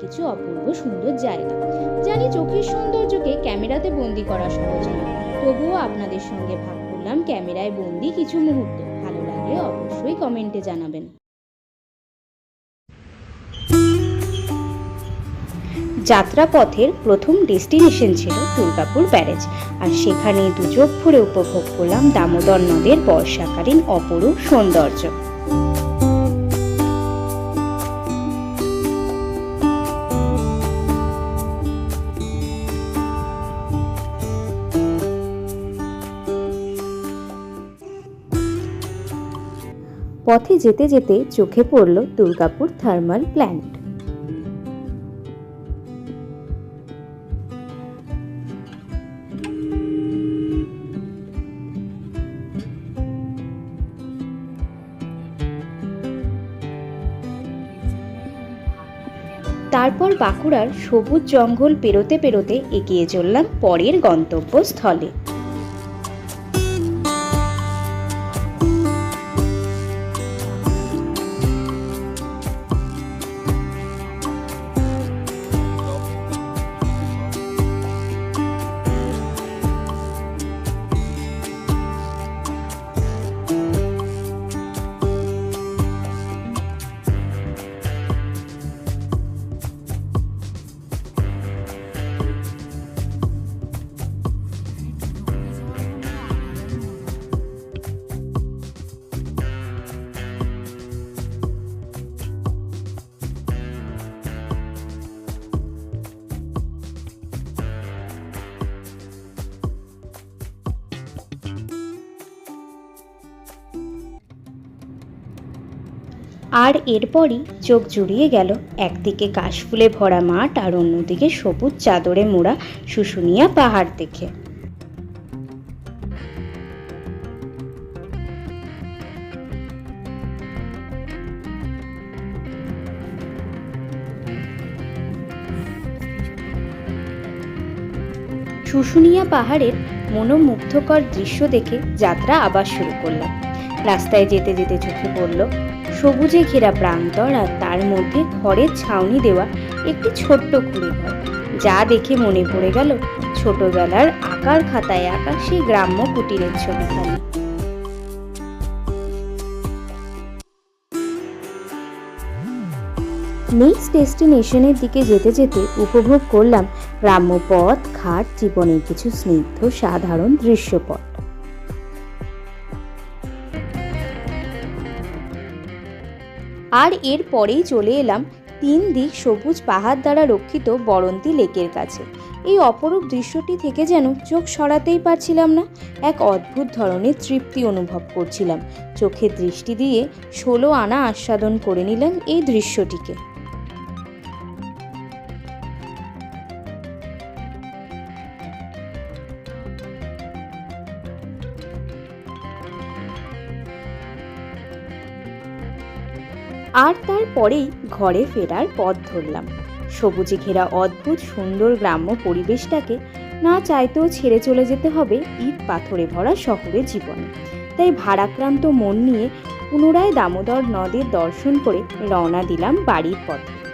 কিছু অপূর্ব সুন্দর জায়গা। জানি চোখের সৌন্দর্যকে ক্যামেরাতে বন্দি করা সহজ নয়। তবুও আপনাদের সঙ্গে ভাগ করলাম ক্যামেরায় বন্দি কিছু মুহূর্ত। ভালো লাগলে অবশ্যই কমেন্টে জানাবেন। যাত্রাপথের প্রথম ডেস্টিনেশন ছিল দুর্গাপুর ব্যারেজ। আর সেখানে দু চোখ ভরে উপভোগ করলাম দামোদর নদের বর্ষাকালীন অপরূপ সৌন্দর্য। পথে যেতে যেতে চোখে পড়ল দুর্গাপুর থার্মাল প্ল্যান্ট। তারপর বাঁকুড়ার সবুজ জঙ্গল পেরোতে পেরোতে এগিয়ে চললাম পরের গন্তব্যস্থলে। আর এরপরই চোখ জুড়িয়ে গেল একদিকে কাশফুলে ভরা মাঠ আর অন্যদিকে সবুজ চাদরে মোড়া শুশুনিয়া পাহাড় দেখে। শুশুনিয়া পাহাড়ের মনোমুগ্ধকর দৃশ্য দেখে যাত্রা আবার শুরু করলাম রাস্তায় যেতে যেতে চোখে পড়ল সবুজে ঘেরা প্রান্তর আর তার মধ্যে খড়ের ছাউনি দেওয়া একটি ছোট্ট কুড়ে ঘর যা দেখে মনে পড়ে গেল ছোটবেলার আকার খাতায় আঁকা সেই গ্রাম্য কুটিরের ছবিখানি। নেক্সট ডেস্টিনেশনের দিকে যেতে যেতে উপভোগ করলাম গ্রাম্য পথ, ঘাট, জীবনের কিছু স্নিগ্ধ সাধারণ দৃশ্যপট। আর এর পরেই চলে এলাম তিন দিক সবুজ পাহাড় দ্বারা রক্ষিত বরন্তি লেকের কাছে। এই অপরূপ দৃশ্যটি থেকে যেন চোখ সরাতেই পারছিলাম না, এক অদ্ভুত ধরনের তৃপ্তি অনুভব করছিলাম। চোখে দৃষ্টি দিয়ে ষোলো আনা আস্বাদন করে নিলাম এই দৃশ্যটিকে। আর তারপরেই ঘরে ফেরার পথ ধরলাম। সবুজে ঘেরা অদ্ভুত সুন্দর গ্রাম্য পরিবেশটাকে না চাইতেও ছেড়ে চলে যেতে হবে ইট পাথরে ভরা শহরের জীবনে। তাই ভারাক্রান্ত মন নিয়ে পুনরায় দামোদর নদের দর্শন করে রওনা দিলাম বাড়ির পথে।